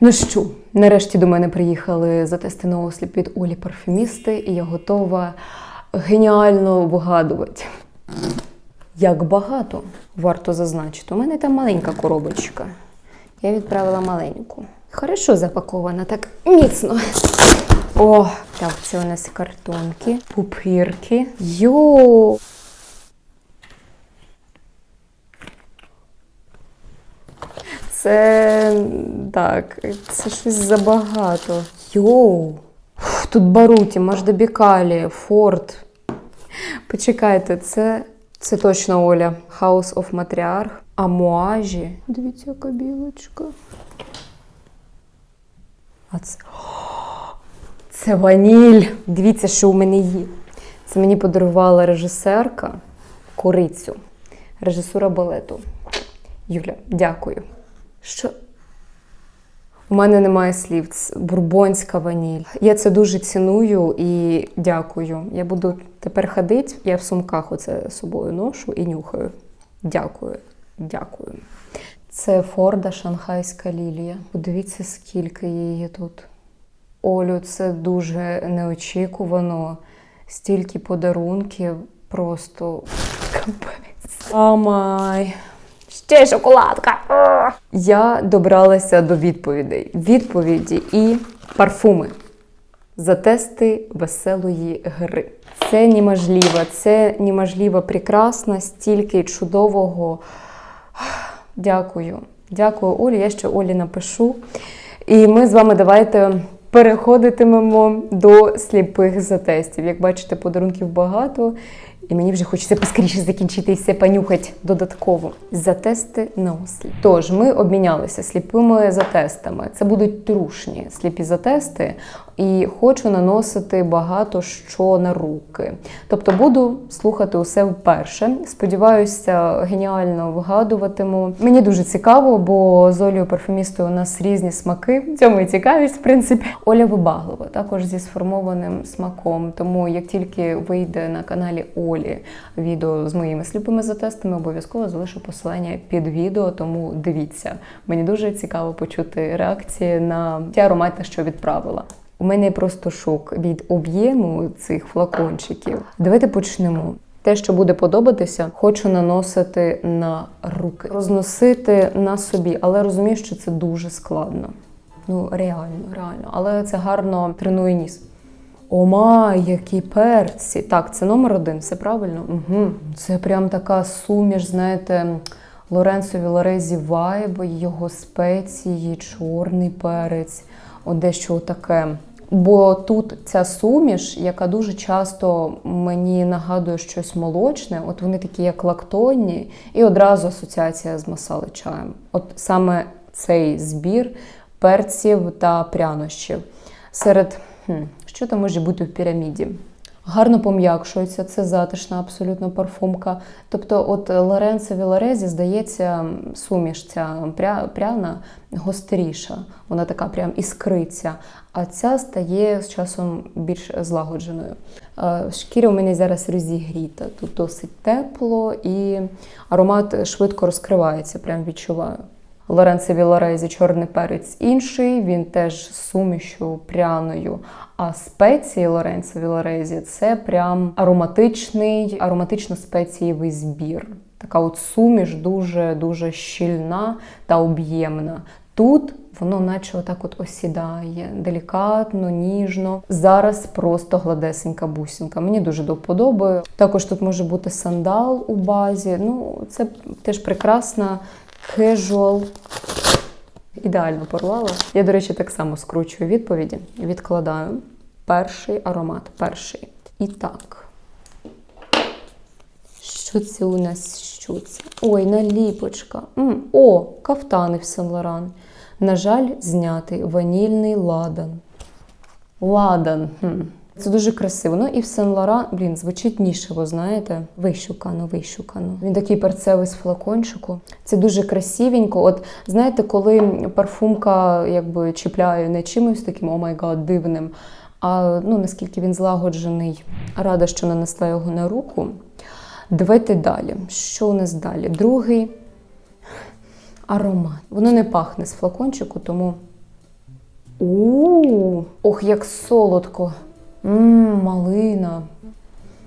Ну що, нарешті до мене приїхали затести на осліп від Олі парфюмісти, і я готова геніально вигадувати. Як багато варто зазначити. У мене там маленька коробочка. Я відправила маленьку. Хорошо запакована, так міцно. О, так, це у нас картонки, пупирки. Йо! Це так, це щось забагато. Йоу! Тут Баруті, Маждабікалі, Форд. Почекайте, це, це точно Оля. House of Matriarch. Амуажі. Дивіться, яка білочка. А це. Це ваніль. Дивіться, що у мене є. Це мені подарувала режисерка Корицю, режисура балету. Юля, дякую. Що? У мене немає слів. Це бурбонська ваніль. Я це дуже ціную і дякую. Я буду тепер ходити, я в сумках оце з собою ношу і нюхаю. Дякую, дякую. Це Форда Шанхайська лілія. Подивіться, скільки її тут. Олю, це дуже неочікувано. Стільки подарунків, просто капець. Амай. Ще шоколадка. Я добралася до відповідей. Відповіді і парфуми. Затести веселої гри. Це неможливо, це неможливо прекрасно, стільки чудового. Дякую. Дякую, Олі. Я ще Олі напишу. І ми з вами давайте переходитимемо до сліпих затестів. Як бачите, подарунків багато, і мені вже хочеться поскоріше закінчити і все понюхати додатково. Затести на осліп. Тож ми обмінялися сліпими затестами. Це будуть трушні сліпі затести, і хочу наносити багато що на руки. Тобто буду слухати усе вперше. Сподіваюся, геніально вигадуватиму. Мені дуже цікаво, бо з Олею парфюмістою у нас різні смаки. В цьому і цікавість, в принципі. Оля Вибаглова, також зі сформованим смаком. Тому як тільки вийде на каналі Олі відео з моїми сліпими затестами, обов'язково залишу посилання під відео, тому дивіться. Мені дуже цікаво почути реакції на ті аромати, що відправила. У мене просто шок від об'єму цих флакончиків. Давайте почнемо. Те, що буде подобатися, хочу наносити на руки, розносити на собі, але розумію, що це дуже складно. Ну, реально, реально. Але це гарно тренує ніс. Ома, які перці. Так, це номер один, все правильно? Угу. Це прям така суміш, знаєте, Лоренцо Віларезі вайб, його спеції, чорний перець, от дещо таке. Бо тут ця суміш, яка дуже часто мені нагадує щось молочне, от вони такі, як лактонні, і одразу асоціація з масали чаєм. От саме цей збір перців та прянощів. Серед хм, що там може бути в піраміді? Гарно пом'якшується, це затишна абсолютно парфумка. Тобто, от Лоренцо Віларезі, здається, суміш ця пря, пряна гостріша, вона така прям іскриться. А ця стає з часом більш злагодженою. Е, Шкіря у мене зараз розігріта. Тут досить тепло і аромат швидко розкривається, прям відчуваю. Лоренцо Вілорезі чорний перець інший, він теж з сумішю пряною. А спеції Лоренцо Вілорезі це прям ароматичний, ароматично-спецієвий збір. Така от суміш дуже-дуже щільна та об'ємна. Тут воно наче отак от осідає, делікатно, ніжно. Зараз просто гладесенька бусинка. Мені дуже до вподоби. Також тут може бути сандал у базі. Ну, це теж прекрасна кежуал. Ідеально порвала. Я, до речі, так само скручую відповіді. Відкладаю перший аромат. Перший. І так. Що це у нас? Що це? Ой, наліпочка. М, О, кафтани в Сен Лоран. На жаль, знятий ванільний ладан. Ладан. Хм. Це дуже красиво. Ну і в Сен Лоран, блін, звучить нішево, знаєте? Вищукано, вищукано. Він такий перцевий з флакончику. Це дуже красивенько. От знаєте, коли парфумка якби чіпляє не чимось таким, о май гад, дивним, а ну наскільки він злагоджений. Рада, що нанесла його на руку. Давайте далі. Що у нас далі? Другий аромат. Воно не пахне з флакончику, тому У, ох, як солодко. Мм, малина.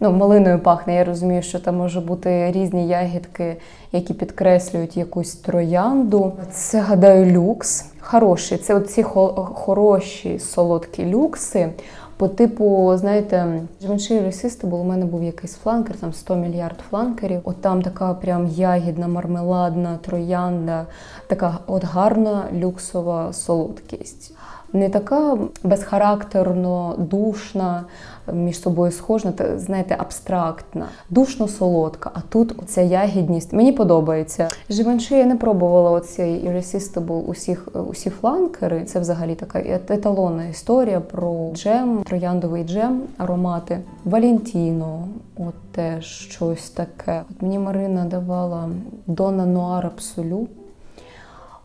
Ну, малиною пахне. Я розумію, що там може бути різні ягідки, які підкреслюють якусь троянду. Це, гадаю, люкс. Хороший. Це оці хо- хороші солодкі люкси. По типу, знаєте, Givenchy Irresistible, у мене був якийсь фланкер, там 100 мільярд фланкерів. От там така прям ягідна, мармеладна, троянда, така от гарна люксова солодкість. Не така безхарактерно, душна, між собою схожа, та, знаєте, абстрактна, душно солодка. А тут ця ягідність мені подобається. Живанши я не пробувала оцей Irresistible усіх усі фланкери. Це взагалі така еталонна історія про джем, трояндовий джем, аромати. Валентіно, от теж щось таке. От мені Марина давала Дона Нуар Абсолю.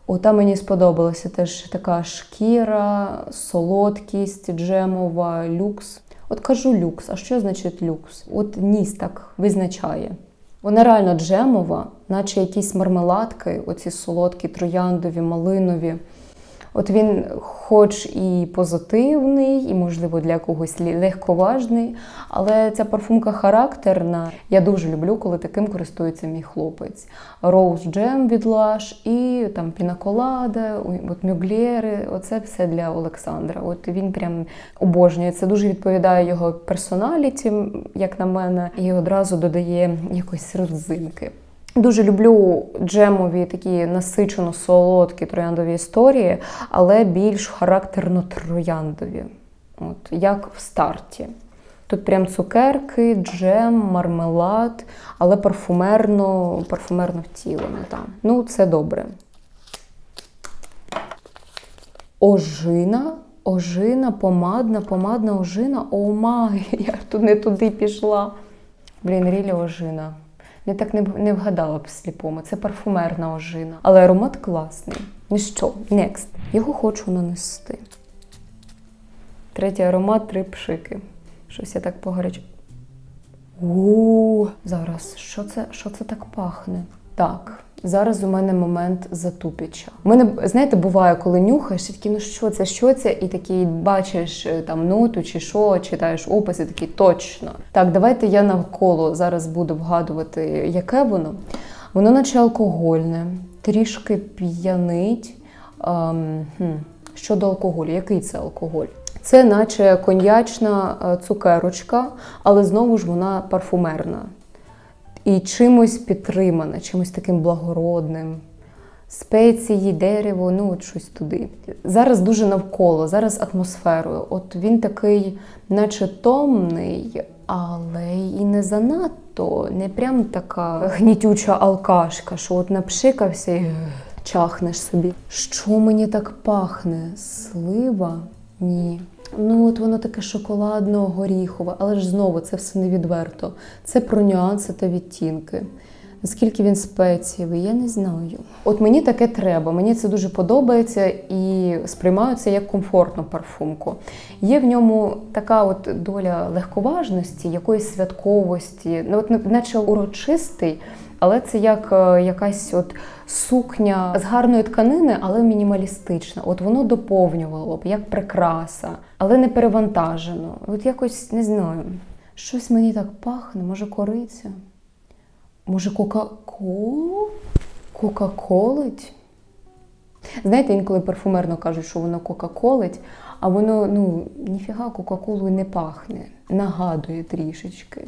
Ота мені сподобалася теж така шкіра, солодкість, джемова, люкс. От кажу люкс. А що значить люкс? От ніс так визначає. Вона реально джемова, наче якісь мармеладки, оці солодкі, трояндові, малинові. От він, хоч і позитивний, і, можливо, для когось легковажний, але ця парфумка характерна. Я дуже люблю, коли таким користується мій хлопець. Роуз джем від Lush і там пінаколада, от мюглєри. Оце все для Олександра. От він прям обожнює. Це дуже відповідає його персоналіті, як на мене, і одразу додає якоїсь родзинки. Дуже люблю джемові такі насичено солодкі трояндові історії, але більш характерно трояндові, от як в старті. Тут прям цукерки, джем, мармелад, але парфумерно, парфумерно втілено там. Ну, це добре. Ожина, ожина, помадна, помадна ожина. О май, я тут не туди пішла. Блін, рілі ожина. Я так не, не вгадала б сліпому. Це парфумерна ожина. Але аромат класний. Ну що, next. Його хочу нанести. Третій аромат три пшики. Щось я так погарячу. У зараз, що це, що це так пахне? Так, зараз у мене момент затупіча. У мене, знаєте, буває, коли нюхаєш, і такий, ну що це, що це, і такий бачиш е, там ноту чи що, читаєш опис, і такий точно. Так, давайте я навколо зараз буду вгадувати, яке воно. Воно наче алкогольне, трішки п'янить. Ем. Щодо алкоголю, який це алкоголь? Це наче коньячна е, цукерочка, але знову ж вона парфумерна. І чимось підтримана, чимось таким благородним. Спеції, дерево, ну от щось туди. Зараз дуже навколо, зараз атмосферою. От він такий, наче томний, але і не занадто, не прям така гнітюча алкашка, що от напшикався і чахнеш собі. Що мені так пахне? Слива? Ні. Ну, от воно таке шоколадно-горіхове, але ж знову це все не відверто. Це про нюанси та відтінки. Наскільки він спецієвий, я не знаю. От мені таке треба, мені це дуже подобається і сприймаю як комфортну парфумку. Є в ньому така от доля легковажності, якоїсь святковості, ну от наче урочистий, але це як е, якась от сукня з гарної тканини, але мінімалістична. От воно доповнювало б як прикраса, але не перевантажено. От якось не знаю. Щось мені так пахне, може кориця. Може, Кока-Колу? Кока-колить? Знаєте, інколи парфумерно кажуть, що воно кока-колить, а воно, ну, ніфіга Кока-Колою не пахне. Нагадує трішечки.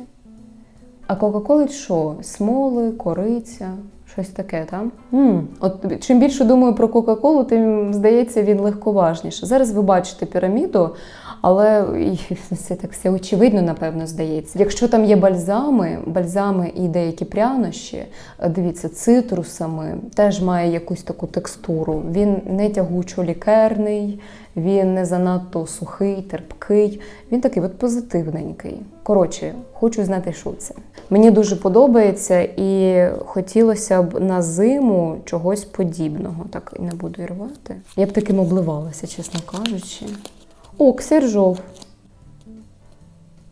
А Кока-Колить що? Смоли, кориця, щось таке, там? От чим більше думаю про Кока-Колу, тим здається він легковажніше. Зараз ви бачите піраміду, але це так все очевидно, напевно, здається. Якщо там є бальзами, бальзами і деякі прянощі, дивіться, цитрусами теж має якусь таку текстуру. Він не тягучо-лікерний, він не занадто сухий, терпкий. Він такий от позитивненький. Коротше, хочу знати, що це. Мені дуже подобається і хотілося б на зиму чогось подібного. Так і не буду і рвати. Я б таким обливалася, чесно кажучи. О, ксержов.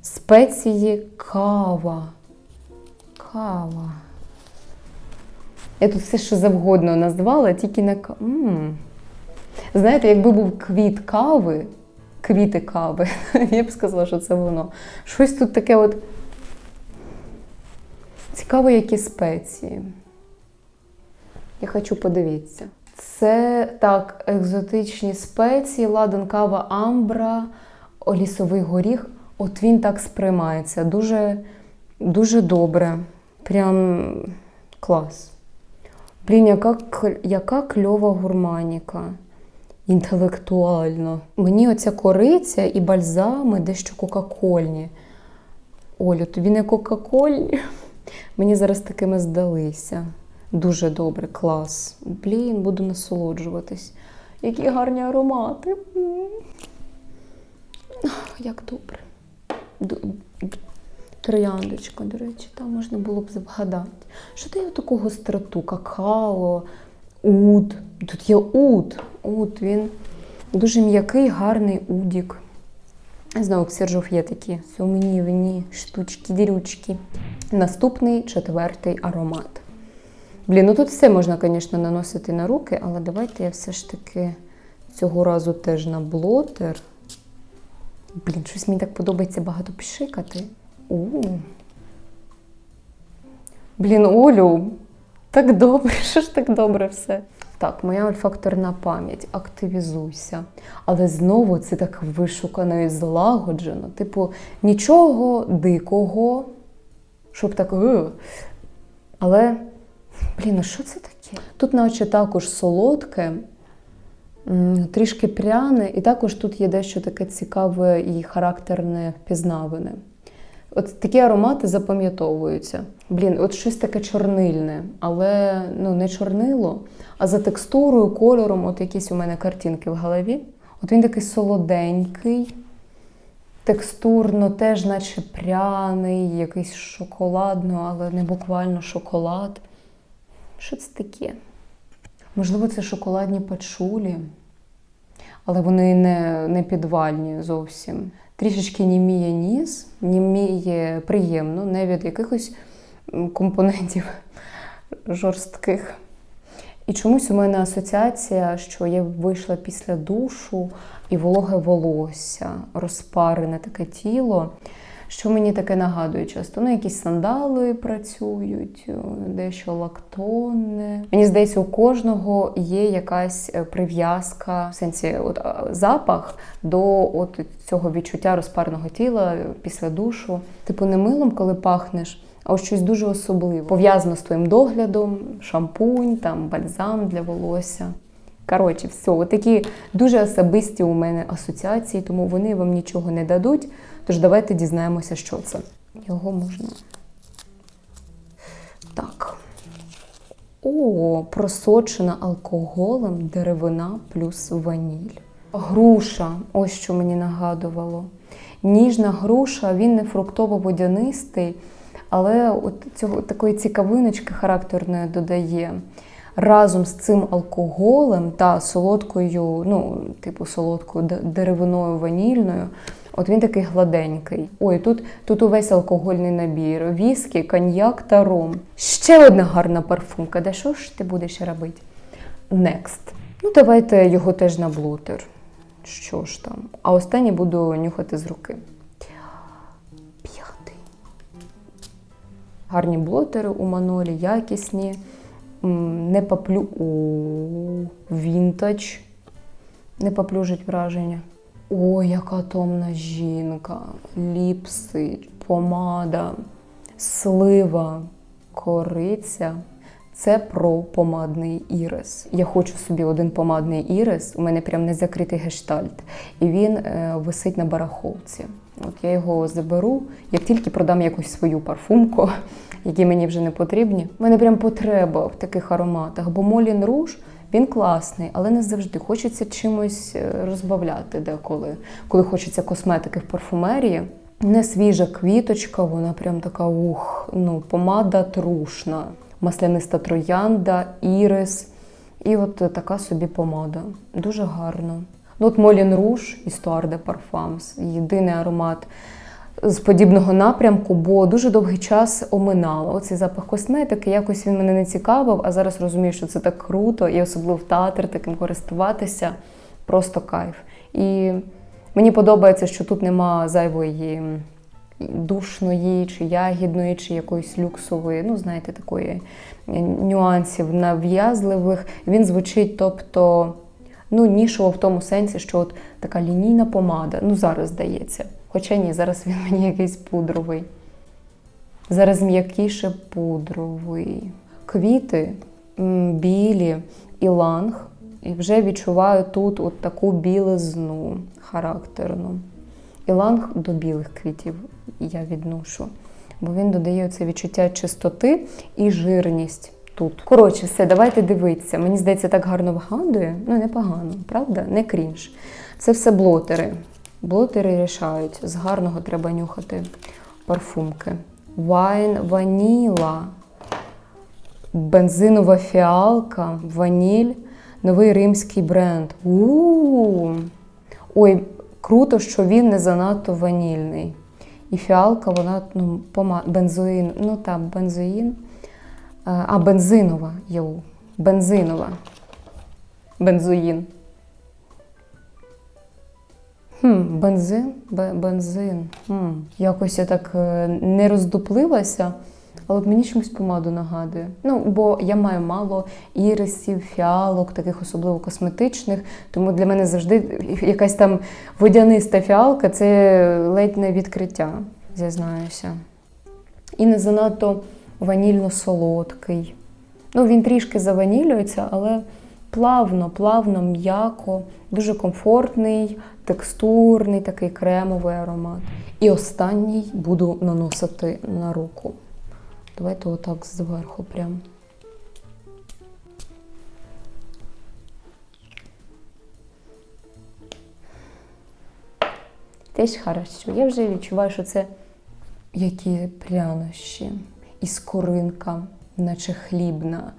Спеції кава. Кава. Я тут все, що завгодно назвала, тільки не ка- М. Знаєте, якби був квіт кави, квіти кави, я б сказала, що це воно. Щось тут таке от цікаво, які спеції. Я хочу подивитися. Це так, екзотичні спеції, ладан, кава, амбра, лісовий горіх. От він так сприймається. Дуже, дуже добре. Прям клас. Блін, яка, яка кльова гурманіка. Інтелектуально. Мені оця кориця і бальзами дещо кока-кольні. Олю, тобі не кока-кольні? Мені зараз такими здалися. Дуже добре, клас. Блін, буду насолоджуватись. Які гарні аромати. Як добре. Трояндочка, до речі, там можна було б вгадати. Що дає таку гостроту? Какао, уд. Тут є уд. Уд, він дуже м'який, гарний удік. Знову Сержов є такі сумнівні штучки-дірючки. Наступний четвертий аромат. Блін, ну тут все можна, звісно, наносити на руки, але давайте я все ж таки цього разу теж на блотер. Блін, щось мені так подобається багато пшикати. У. Блін, Олю, так добре, що ж так добре все. Так, моя ольфакторна пам'ять, активізуйся. Але знову це так вишукано і злагоджено. Типу, нічого дикого, щоб так. Але, блін, а що це таке? Тут, наче також солодке, трішки пряне, і також тут є дещо таке цікаве і характерне впізнаване. От такі аромати запам'ятовуються. Блін, от щось таке чорнильне, але ну не чорнило, а за текстурою, кольором, от якісь у мене картинки в голові. От він такий солоденький, текстурно, теж наче пряний, якийсь шоколадно, але не буквально шоколад. Що це таке? Можливо, це шоколадні пачулі, але вони не, не підвальні зовсім. Трішечки німіє ніс, німіє приємно, не від якихось компонентів жорстких. І чомусь у мене асоціація, що я вийшла після душу і вологе волосся, розпарене таке тіло. Що мені таке нагадує часто? Ну, якісь сандали працюють, дещо лактонне. Мені здається, у кожного є якась е, прив'язка, в сенсі от, запах до от цього відчуття розпареного тіла е, після душу. Типу, не милом, коли пахнеш, а ось щось дуже особливе. Пов'язано з твоїм доглядом, шампунь, там, бальзам для волосся. Коротше, все, такі дуже особисті у мене асоціації, тому вони вам нічого не дадуть. Тож давайте дізнаємося, що це. Його можна. Так. О, просочена алкоголем деревина плюс ваніль. Груша, ось що мені нагадувало. Ніжна груша, він не фруктово-водянистий, але от цього такої цікавиночки характерної додає. Разом з цим алкоголем та солодкою, ну, типу солодкою деревиною ванільною, от він такий гладенький. Ой, тут, тут увесь алкогольний набір: віскі, коньяк та ром. Ще одна гарна парфумка. Де що ж ти будеш робити? Next. Ну, давайте його теж на блотер. Що ж там? А останнє буду нюхати з руки. П'ятий. Гарні блотери у Манолі, якісні. Не паплю у вінтаж. Не поплюжить враження. Ой, яка томна жінка, ліпси, помада, слива, кориця. Це про помадний ірис. Я хочу собі один помадний ірис. У мене прям не закритий гештальт, і він е, висить на барахолці. От я його заберу, як тільки продам якусь свою парфумку, які мені вже не потрібні. У мене прям потреба в таких ароматах, бо Молін Руж він класний, але не завжди хочеться чимось е, розбавляти деколи, коли хочеться косметики в парфумерії. Не свіжа квіточка, вона прям така ух, ну, помада трушна, масляниста троянда, ірис. І от така собі помада. Дуже гарно. Ну, от Молін Руж Histoire de Parfums. Єдиний аромат з подібного напрямку, бо дуже довгий час оминала. Оцей запах косметики, якось він мене не цікавив, а зараз розумію, що це так круто, і особливо в театр таким користуватися. Просто кайф. І мені подобається, що тут нема зайвої душної, чи ягідної, чи якоїсь люксової, ну, знаєте, такої нюансів нав'язливих. Він звучить, тобто, ну, нішово в тому сенсі, що от така лінійна помада, ну, зараз здається. Хоча ні, зараз він мені якийсь пудровий. Зараз м'якіше пудровий. Квіти білі, іланг. І вже відчуваю тут от таку білизну характерну. Іланг до білих квітів я відношу, бо він додає це відчуття чистоти і жирність тут. Коротше, все, давайте дивитися. Мені здається, так гарно вигадує. Ну, непогано, правда? Не крінж. Це все блотери. Блотери рішають. З гарного треба нюхати парфумки. Вайн ваніла. Бензинова фіалка, ваніль, новий римський бренд. У, -у, У Ой, круто, що він не занадто ванільний. І фіалка, вона ну, пома... бензоїн, ну так, бензоїн. А, бензинова, йоу. Бензинова. Бензоїн. Хм, бензин, бензин. Хм. Якось я так е, не роздуплилася, але от мені чомусь помаду нагадує. Ну, бо я маю мало ірисів, фіалок, таких особливо косметичних, тому для мене завжди якась там водяниста фіалка це ледь не відкриття, зізнаюся. І не занадто ванільно-солодкий. Ну, він трішки заванілюється, але плавно, плавно, м'яко, дуже комфортний, текстурний, такий кремовий аромат. І останній буду наносити на руку. Давайте отак зверху прям. Теж хорошо. Я вже відчуваю, що це які прянощі і скоринка, наче хлібна.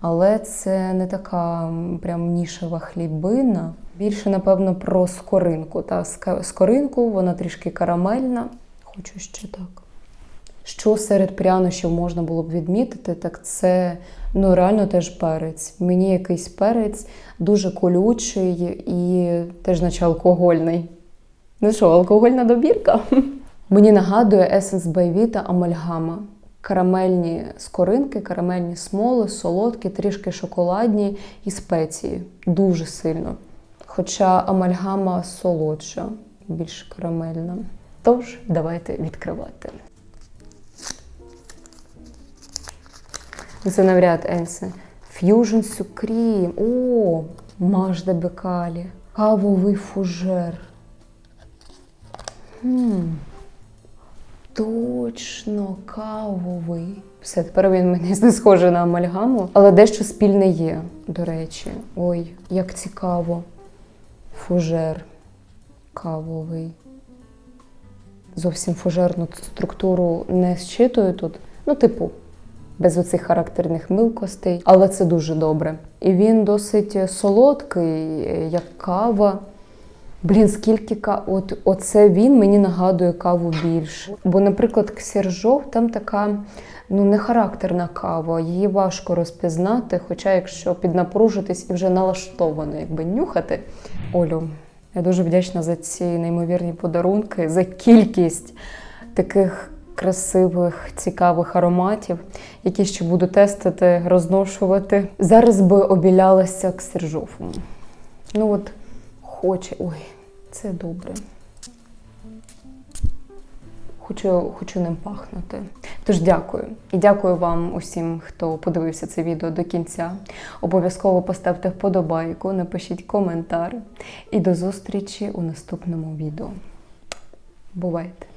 Але це не така прям нішева хлібина. Більше, напевно, про скоринку. Та скоринку, вона трішки карамельна. Хочу ще так. Що серед прянощів можна було б відмітити, так це ну реально теж перець. Мені якийсь перець дуже колючий і теж наче алкогольний. Ну що, алкогольна добірка? Мені нагадує by Vita амальгама. Карамельні скоринки, карамельні смоли, солодкі, трішки шоколадні і спеції. Дуже сильно. Хоча амальгама солодша, більш карамельна. Тож, давайте відкривати. Це навряд Енсе. Fusion Supreme. О, Мажда Бекалі. Кавовий фужер. Хм. Точно, кавовий. Все, тепер він мені не схожий на амальгаму, але дещо спільне є, до речі. Ой, як цікаво. Фужер кавовий. Зовсім фужерну структуру не зчитую тут. Ну, типу, без оцих характерних милкостей, але це дуже добре. І він досить солодкий, як кава. Блін, скільки ка... От оце він мені нагадує каву більше. Бо, наприклад, ксержов там така ну не характерна кава, її важко розпізнати. Хоча, якщо піднапружитись і вже налаштовано, якби нюхати. Олю, я дуже вдячна за ці неймовірні подарунки, за кількість таких красивих, цікавих ароматів, які ще буду тестити, розношувати. Зараз би обілялася ксержофом. Ну от хоче. Ой, це добре. Хочу, хочу ним пахнути. Тож дякую. І дякую вам усім, хто подивився це відео до кінця. Обов'язково поставте вподобайку, напишіть коментар. І до зустрічі у наступному відео. Бувайте!